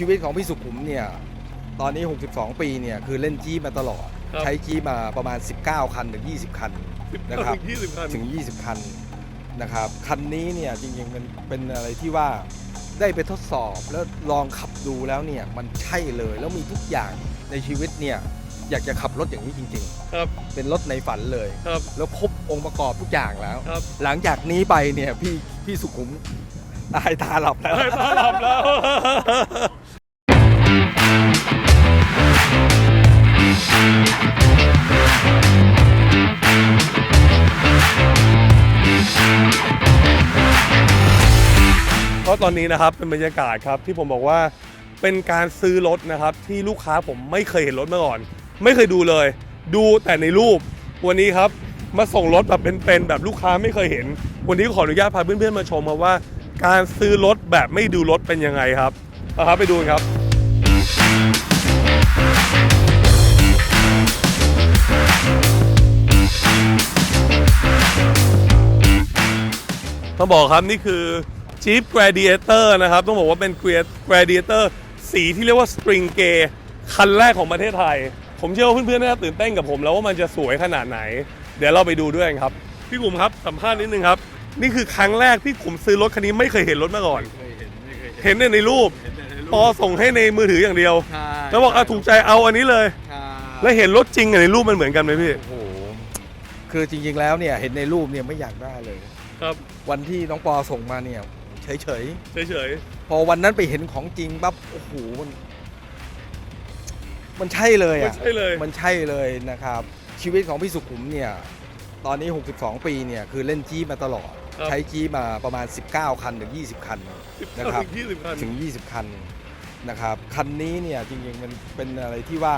ชีวิตของพี่สุขุมเนี่ยตอนนี้ 62 ปีเนี่ยคือเล่นจี้มาตลอด ครับ ใช้จี้มาประมาณ 19 คันถึง 20 คันนะครับ ยี่สิบคัน ถึง 20 คันนะครับ คันนี้เนี่ยจริงๆมันเป็นอะไรที่ว่าได้ไปทดสอบแล้วลองขับดูแล้วเนี่ยมันใช่เลยแล้วมีทุกอย่างในชีวิตเนี่ยอยากจะขับรถอย่างนี้จริงครับๆเป็นรถในฝันเลย ครับ แล้วครบองค์ประกอบทุกอย่างแล้ว ครับหลังจากนี้ไปเนี่ยพี่พี่สุขุมตายตาหลับแล้วได้ตาหลับแล้ว เพราะตอนนี้นะครับเป็นบรรยากาศครับที่ผมบอกว่าเป็นการซื้อรถนะครับที่ลูกค้าผมไม่เคยเห็นรถมาก่อน ไม่เคยดูเลย ดูแต่ในรูป วันนี้ครับมาส่งรถแบบเป็นๆแบบลูกค้าไม่เคยเห็น วันนี้ขออนุญาตพาเพื่อนๆมาชมครับว่า การซื้อรถแบบไม่ดูรถเป็นยังไงครับเอาครับไปดูกันครับ ต้องบอกครับนี่คือ Jeep Gladiator นะครับ ต้องบอกว่าเป็น Gladiator สีที่เรียกว่า Spring Gay คันแรกของประเทศไทย ผมเชื่อว่าเพื่อนๆน่าจะตื่นเต้นกับผมแล้วว่ามันจะสวยขนาดไหน เดี๋ยวเราไปดูด้วยกันครับ พี่กลุ่มครับสัมภาษณ์นิดนึงครับ นี่คือครั้งแรกที่ผมซื้อรถคันนี้ไม่เคยเห็นรถมาก่อน เคยเห็นไม่เคยเห็นแต่ในรูปเห็นแต่ในรูพอส่งให้ในมือถืออย่างเดียว ใช่แล้วบอกอะถูกใจเอาอันนี้เลย ใช่แล้วเห็นรถจริงกับในรูปมันเหมือนกันไหมพี่ โอ้โห คือจริงๆแล้วเนี่ยเห็นในรูปเนี่ยไม่อยากได้เลย ครับวันที่น้องปอส่งมาเนี่ย เฉยเฉยๆ พอวันนั้นไปเห็นของจริงปั๊บโอ้โหมัน มันใช่เลยๆไม่อะ ใช่เลย มันใช่เลยนะครับ ชีวิตของพี่สุขุมเนี่ย ตอนนี้ 62 ปีเนี่ย คือเล่นจี้มาตลอด ครับ ใช้จี้มาประมาณ 19 คันถึง 20 คัน นะครับ ยี่สิบคัน ถึง 20 คันนะครับ คันนี้เนี่ย จริงๆมันเป็นอะไรที่ว่า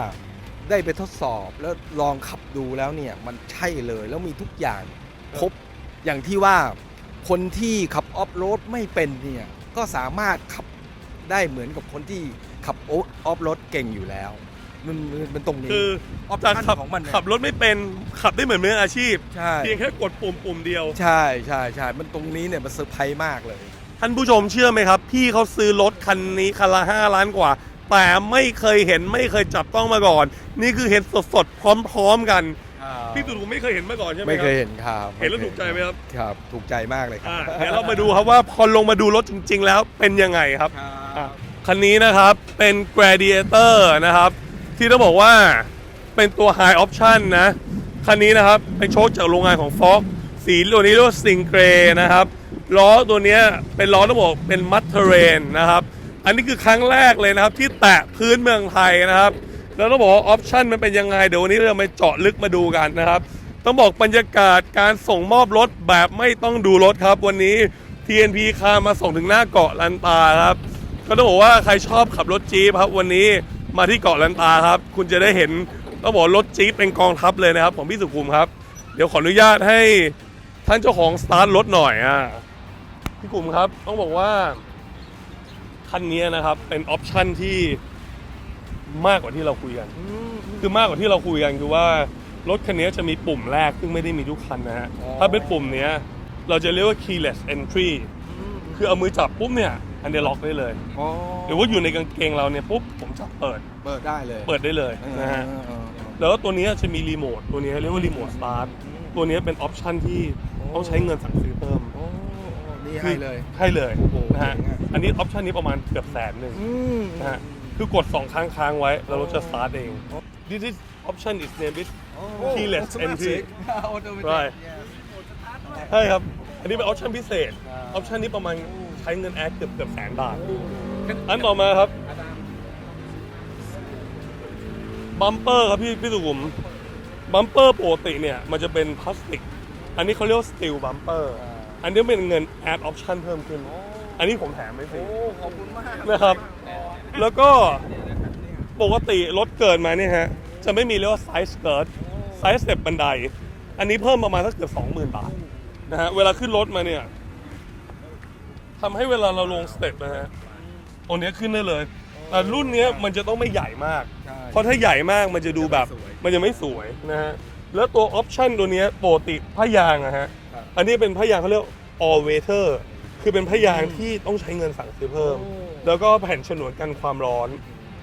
ได้ไปทดสอบแล้วลองขับดูแล้วเนี่ย มันใช่เลยแล้วมีทุกอย่างครบ อย่างที่ว่าคนที่ขับออฟโรดไม่เป็นเนี่ยก็สามารถขับได้เหมือนกับคนที่ขับออฟโรดเก่งอยู่แล้ว มันมันเป็นตรงนี้คือออปจากชั่นขับของมันเนี่ยขับรถไม่เป็นขับได้เหมือนมืออาชีพใช่เพียงแค่กดปุ่มปุ่มเดียว ใช่ใช่ใช่มันตรงนี้เนี่ยมันเซอร์ไพรส์มากเลย ท่านผู้ชมเชื่อไหมครับ พี่เขาซื้อรถคันนี้คันละ5ล้านกว่า แต่ไม่เคยเห็นไม่เคยจับต้องมาก่อน นี่คือเห็นสดๆพร้อม ๆกัน พี่ตู่ไม่เคยเห็นมาก่อนใช่ไหมไม่คเครับยเห็นครับเห็นแล้วถูกใจไหมครับ ครับ ถูกใจมากเลยครัอ่าบเดี๋ยวเรามาดูครับว่าพอลงมาดูรถจริง ๆ แล้วเป็นยังไงครับคอะรับ คันนี้นะครับเป็น Gladiator นะครับ ที่ต้องบอกว่าเป็นตัว High Option นะ คันนี้นะครับ เป็นโชคจากโรงงานของ Fox สีตัวนี้เรียกว่า Sting Grey นะครับ ล้อตัวเนี้ยเป็นล้อต้องบอกเป็นมั t เทเรนนะครับ อันนี้คือครั้งแรกเลยนะครับที่แตะพื้นเมืองไทยนะครับ แล้วต้องบอกว่าออปชันมันเป็นยังไง เดี๋ยววันนี้เรามาเจาะลึกมาดูกันนะครับ ต้องบอกบรรยากาศการส่งมอบรถแบบไม่ต้องดูรถครับ วันนี้ TNP คามาส่งถึงหน้าเกาะลันตาครับ ก็ต้องบอกว่าใครชอบขับรถจี๊ปครับ วันนี้มาที่เกาะลันตาครับ คุณจะได้เห็นต้องบอกรถจี๊ปเป็นกองทัพเลยนะครับของพี่สุขุมครับ เดี๋ยวขออนุญาตให้ท่านเจ้าของสตาร์ทรถหน่อยอะพี่กลุ่มครับต้องบอกว่าคันนี้นะครับเป็นออปชันที่ มากกว่าที่เราคุยกัน คือมากกว่าที่เราคุยกันคือว่ารถคันนี้จะมีปุ่มแรกซึ่งไม่ได้มีทุกคันนะฮะอ๋อถ้าเป็นปุ่มเนี้ยเราจะเรียกว่า keyless entry คือเอามือจับปุ๊บเนี่ยอันเดอร์ล็อกได้เลยอ๋อหรือว่าอยู่ในกางเกงเราเนี่ยปุ๊บผมจับเปิด เปิดได้เลย เปิดได้เลยเออนะฮะเออเออแล้วก็ตัวนี้จะมีรีโมทตัวนี้เรียกว่ารีโมทสตาร์ท ตัวนี้เป็นออปชันที่ต้องใช้เงินสั่งซื้อเพิ่มโอ้นี่ให้เลยให้เลยโอ้โหนะฮะเจ๋งอะอันนี้ออปชันนี้ประมาณเกือบแสนหนึ่งอืมนะฮะ คือกดสองครั้งค้างไว้ แล้วรถจะสตาร์ทเอง This is option is named it โอ้ keyless entry Automatic Right ใช่ครับ อันนี้เป็นออปชันพิเศษ ออปชันนี้ประมาณใช้เงินแอดเกือบเกือบแสนบาท อันต่อมาครับ บัมเปอร์ครับพี่พี่สุขุม บัมเปอร์ปกติเนี่ย มันจะเป็นพลาสติก อันนี้เขาเรียกว่าสตีลบัมเปอร์ อันนี้เป็นเงินแอดออปชันเพิ่มขึ้น อันนี้ผมแถมไม่ฟรีโอ้ขอบคุณมากนะครับ แล้วก็ปกติรถเกิดมาเนี่ยฮะ จะไม่มีเรียกว่าไซส์เกิร์ตไซส์สเต็ปบันได อันนี้เพิ่มประมาณสักเกือบสองหมื่นบาทนะฮะ เวลาขึ้นรถมาเนี่ยทำให้เวลาเราลงสเต็ปนะฮะตัวเนี้ยขึ้นได้เลยแต่รุ่นเนี้ยมันจะต้องไม่ใหญ่มากใช่เพราะถ้าใหญ่มากมันจะดูแบบจะไม่สวยมันจะไม่สวยนะฮะ แล้วตัวออปชันตัวเนี้ยปกติผ้ายางอะฮะครับอันนี้เป็นผ้ายางเขาเรียก all weather คือเป็นผ้ายางที่ต้องใช้เงินสั่งซื้อเพิ่มโอ้ แล้วก็แผ่นฉนวนกันความร้อน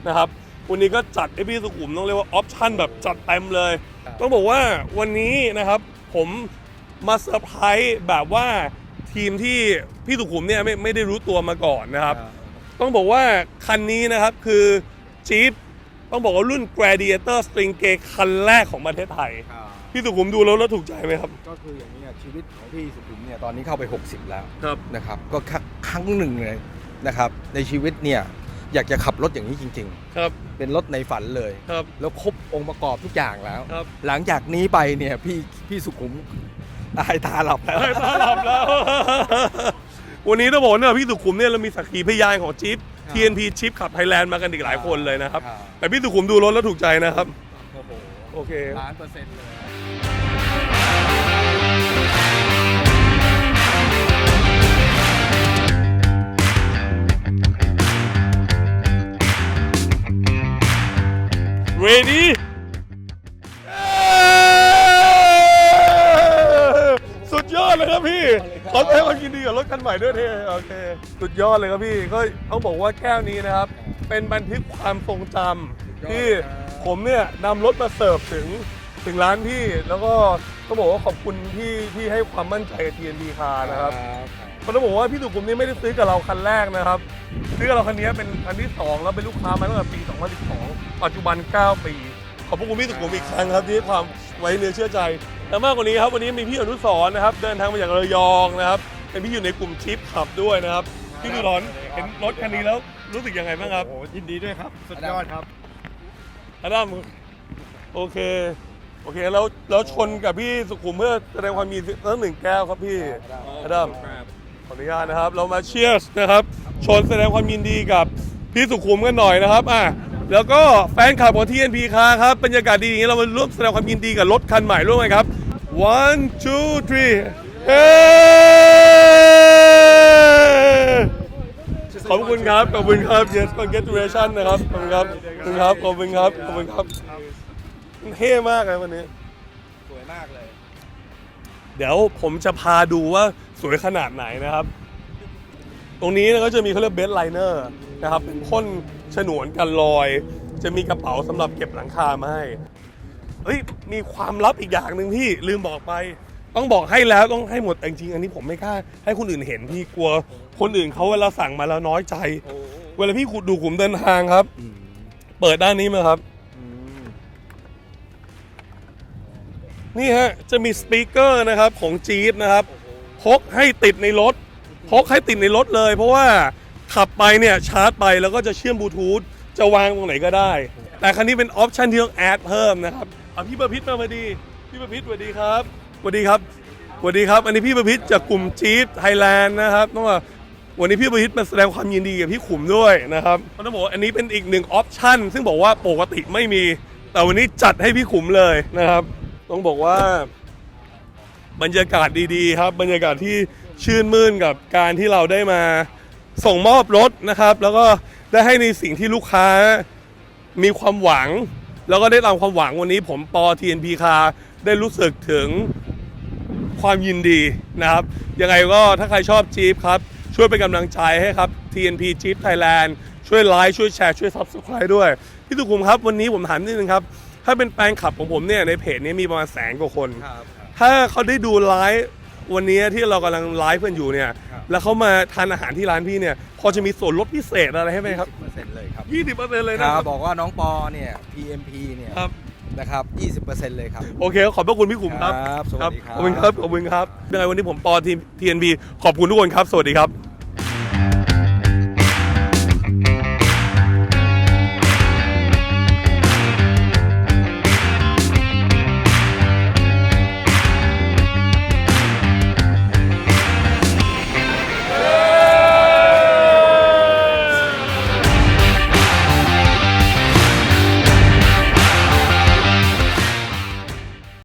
นะครับวันนี้ก็จัดให้พี่สุขุมต้องเรียกว่าออปชั่นแบบจัดเต็มเลยครับต้องบอกว่าวันนี้นะครับผมมาเซอร์ไพรส์แบบว่าทีมที่พี่สุขุมเนี่ยไม่ไม่ได้รู้ตัวมาก่อนนะครับ ต้องบอกว่าคันนี้นะครับคือจี๊ปต้องบอกว่ารุ่น Gladiator String Gay คันแรกของประเทศไทย พี่สุขุมดูแล้วแล้วถูกใจไหมครับ ก็คืออย่างนี้ยชีวิตของพี่สุขุมเนี่ยตอนนี้เข้าไป 60 แล้วครับนะครับ ก็ครั้งครั้งหนึ่งเลย นะครับในชีวิตเนี่ยอยากจะขับรถอย่างนี้จริง ครับ ๆ เป็นรถในฝันเลย ครับ แล้วครบองค์ประกอบทุกอย่างแล้ว ครับ หลังจากนี้ไปเนี่ยพี่พี่สุขุมตายตาหลับแล้วได้ตาหลับแล้ว วันนี้ต้องบอกว่าเนี่ยพี่สุขุมเนี่ยเรามีสักขีพยานของจิ๊บ ครับ TNP ชิปขับไทยแลนด์มากันอีกหลายคนเลยนะครับครับแต่พี่สุขุมดูรถแล้วถูกใจนะครับ โอ้โหโอเค ล้านเปอร์เซ็นต์เลย นี้สุดยอดเลยครับพี่ ขอแสดงความยินดีกับรถคันใหม่ด้วยเท่โอเค สุดยอดเลยครับพี่ ก็ต้องบอกว่าแก้วนี้นะครับ เป็นบันทึกความทรงจำที่ผมเนี่ยนำรถมาเสิร์ฟถึง ถึงร้านพี่แล้วก็ต้องบอกว่าขอบคุณที่ที่ให้ความมั่นใจกับ TNB คานะครับเพราะต้องบอกว่าพี่สุขุมนี่ไม่ได้ซื้อกับเราคันแรกนะครับ ซื้อกับเราคันนี้เป็นคันที่ 2 แล้วเป็นลูกค้ามาตั้งแต่ปี 2012 ปัจจุบัน 9 ปี ขอบพระคุณพี่สุขุมอีกครั้งครับที่ให้ความไว้เนื้อเชื่อใจแต่มากกว่านี้ครับวันนี้มีพี่อนุสรณ์นะครับเดินทางมาจากระยองนะครับเป็นพี่อยู่ในกลุ่มชิปขับด้วยนะครับพี่อนุสรณ์เห็นรถคันนี้แล้วรู้สึกยังไงบ้างครับโอ้ยินดีด้วยครับสุดยอดครับอดัมโอเคโอเคแล้วแล้วชนกับพี่สุขุมเพื่อแสดงความมีตั้งหนึ่งแก้วครับพี่อดัมขออนุญาตนะครับ เรามาเชียร์สนะครับ ชนแสดงความยินดีกับพี่สุขุมกันหน่อยนะครับอะแล้วก็แฟนคลับของ TNP คาครับบรรยากาศดีอย่างนี้เรามาร่วมแสดงความยินดีกับรถคันใหม่ร่วมกันครับ one two three เฮ้ขอบคุณครับ ขอบคุณครับ yes congratulation นะครับ ขอบคุณครับ ขอบคุณครับ ขอบคุณครับขอบคุณครับ เท่มากเลยวันนี้ สวยมากเลย เดี๋ยวผมจะพาดูว่าสวยขนาดไหนนะครับ ตรงนี้นะก็จะมีเขาเรียกเบสไลเนอร์นะครับเป็นพ่นฉนวนกันรอย จะมีกระเป๋าสำหรับเก็บหลังคามาให้เฮ้ยมีความลับอีกอย่างหนึ่งพี่ลืมบอกไป ต้องบอกให้แล้วต้องให้หมดแต่จริงๆอันนี้ผมไม่กล้าให้คนอื่นเห็นพี่กลัว คนอื่นเขาเวลาสั่งมาแล้วน้อยใจ เวลาพี่ขุดดูขุมเดินทางครับ เปิดด้านนี้มาครับ นี่ฮะจะมีสปีกเกอร์นะครับของจี๊ปนะครับพกให้ติดในรถพกให้ติดในรถเลย เพราะว่าขับไปเนี่ยชาร์จไปแล้วก็จะเชื่อมบลูทูธจะวางตรงไหนก็ได้ แต่คันนี้เป็นออปชันที่ต้องแอดเพิ่มนะครับอพี่ประพิษมาพอดี พี่ประพิษสวัสดีครับสวัสดีครับสวัสดีครับ อันนี้พี่ประพิษจากกลุ่มจี๊ปไทยแลนด์นะครับต้องว่าวันนี้พี่ประพิษมาแสดงความยินดีกับพี่ขุมด้วยนะครับต้องบอกอันนี้เป็นอีกหนึ่งออปชันซึ่งบอกว่าปกติไม่มี แต่วันนี้จัดให้พี่ขุมเลยนะครับ ต้องบอกว่า บรรยากาศดีๆ ครับ บรรยากาศที่ชื่นมื่นกับการที่เราได้มาส่งมอบรถนะครับ แล้วก็ได้ให้ในสิ่งที่ลูกค้ามีความหวัง แล้วก็ได้ตามความหวังวันนี้ผมปอ TNP คาได้รู้สึกถึงความยินดีนะครับ ยังไงก็ถ้าใครชอบจี๊ปครับ ช่วยเป็นกำลังใจให้ครับ TNP Jeep Thailand ช่วยไลค์ช่วยแชร์ช่วย Subscribe ด้วย พี่ตุกุมครับ วันนี้ผมถามนิดนึงครับ ถ้าเป็นแฟนคลับของผมเนี่ยในเพจนี้มีประมาณแสนกว่าคน ครับถ้าเขาได้ดูไลฟ์วันนี้ที่เรากำลังไลฟ์กันอยู่เนี่ยครับแล้วเขามาทานอาหารที่ร้านพี่เนี่ย พอจะมีส่วนลดพิเศษอะไรให้ไหมครับ เปอร์เซ็นต์เลยครับ20%เลยคนะรับครับบอกว่าน้องปอเนี่ย PMP เนี่ยครับ นะครับ 20%เลยครับ โอเค ขอบพระคุณพี่ขุมครับครับสวัสดีครับ ขอบคุณครับ ขอบคุณครับยังไงวันนี้ผมปอทีม TNB ขอบคุณทุกคนครับ สวัสดีครับ